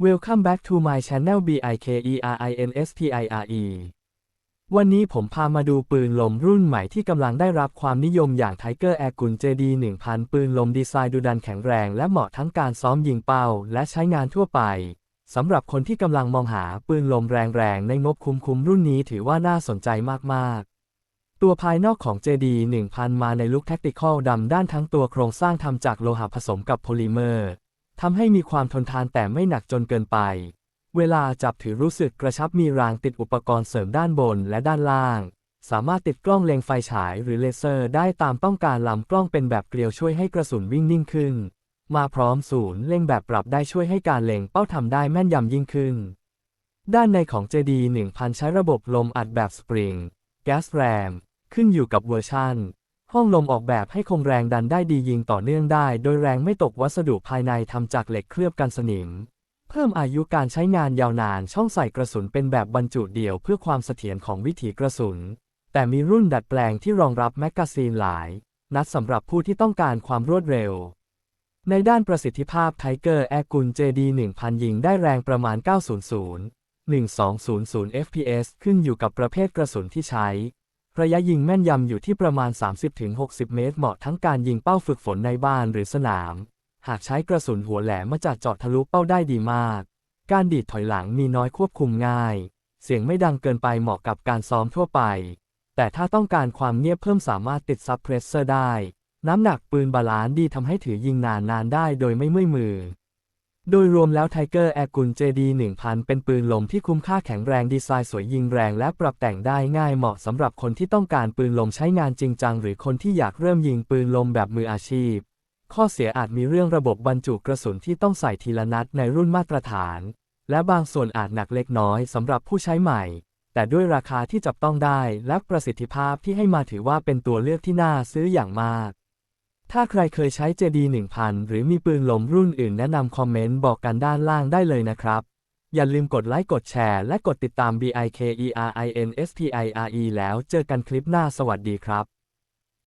Welcome back to my channel BIKERINSPIRE วันนี้ผมพามาดูปืนลมรุ่นใหม่ที่กำลังได้รับความนิยมอย่าง Tiger Air Gun JD 1000 ปืนลมดีไซน์ดูดันแข็งแรงและเหมาะทั้งการซ้อมยิงเป้าและใช้งานทั่วไป สำหรับคนที่กำลังมองหาปืนลมแรงๆ ในงบคุ้มๆรุ่นนี้ถือว่าน่าสนใจมากๆตัวภายนอกของ JD 1000 มาในลุคแท็กติคอลดำด้านทั้งตัวโครงสร้างทำจากโลหะผสมกับโพลิเมอร์ ทำให้มีความทนทานแต่ไม่หนักจนเกินไป เวลาจับถือรู้สึกกระชับมีรางติดอุปกรณ์เสริมด้านบนและด้านล่าง สามารถติดกล้องเล็งไฟฉายหรือเลเซอร์ได้ตามต้องการลำกล้องเป็นแบบเกลียวช่วยให้กระสุนวิ่งนิ่งขึ้น มาพร้อมศูนย์เล็งแบบปรับได้ช่วยให้การเล็งเป้าทำได้แม่นยำยิ่งขึ้น ด้านในของ JD 1000 ใช้ระบบลมอัดแบบสปริง แก๊สแรม ขึ้นอยู่กับเวอร์ชัน ห้องลมออกแบบให้คงแรงดันได้ดียิงต่อเนื่องได้ โดยแรงไม่ตกวัสดุภายในทำจากเหล็กเคลือบกันสนิม เพิ่มอายุการใช้งานยาวนานช่องใส่กระสุนเป็นแบบบรรจุเดี่ยวเพื่อความเสถียรของวิถีกระสุน แต่มีรุ่นดัดแปลงที่รองรับแมกกาซีนหลาย นัดสำหรับผู้ที่ต้องการความรวดเร็ว ในด้านประสิทธิภาพ Tiger Air Gun JD 1000 ยิงได้แรงประมาณ 900 1200 fps ขึ้นอยู่กับประเภทกระสุนที่ใช้ ระยะยิงแม่นยำอยู่ที่ประมาณ 30-60 เมตร เหมาะทั้งการยิงเป้าฝึกฝนในบ้านหรือสนาม หากใช้กระสุนหัวแหลมมาจัดเจาะทะลุเป้าได้ดีมาก การดีดถอยหลังมีน้อยควบคุมง่าย เสียงไม่ดังเกินไปเหมาะกับการซ้อมทั่วไป แต่ถ้าต้องการความเงียบเพิ่มสามารถติดซับเพรสเซอร์ได้ น้ำหนักปืนบาลานซ์ดีทำให้ถือยิงนานนานได้โดยไม่เมื่อยมือ โดยรวมแล้ว Tiger Air Gun JD 1000 เป็นปืนลมที่คุ้มค่าแข็งแรงดีไซน์สวยยิงแรงและปรับแต่งได้ง่ายเหมาะสำหรับคนที่ต้องการปืนลมใช้งานจริงจัง หรือคนที่อยากเริ่มยิงปืนลมแบบมืออาชีพ ข้อเสียอาจมีเรื่องระบบบรรจุกระสุนที่ต้องใส่ทีละนัดในรุ่นมาตรฐาน และบางส่วนอาจหนักเล็กน้อยสำหรับผู้ใช้ใหม่ แต่ด้วยราคาที่จับต้องได้และประสิทธิภาพที่ให้มาถือว่าเป็นตัวเลือกที่น่าซื้ออย่างมาก ถ้าใครเคยใช้ JD 1000 หรือมีปืนลมรุ่นอื่นแนะนำคอมเมนต์บอกกันด้านล่างได้เลยนะครับ อย่าลืมกดไลค์กดแชร์และกดติดตาม BIKERINSPIRE แล้วเจอกันคลิปหน้าสวัสดีครับ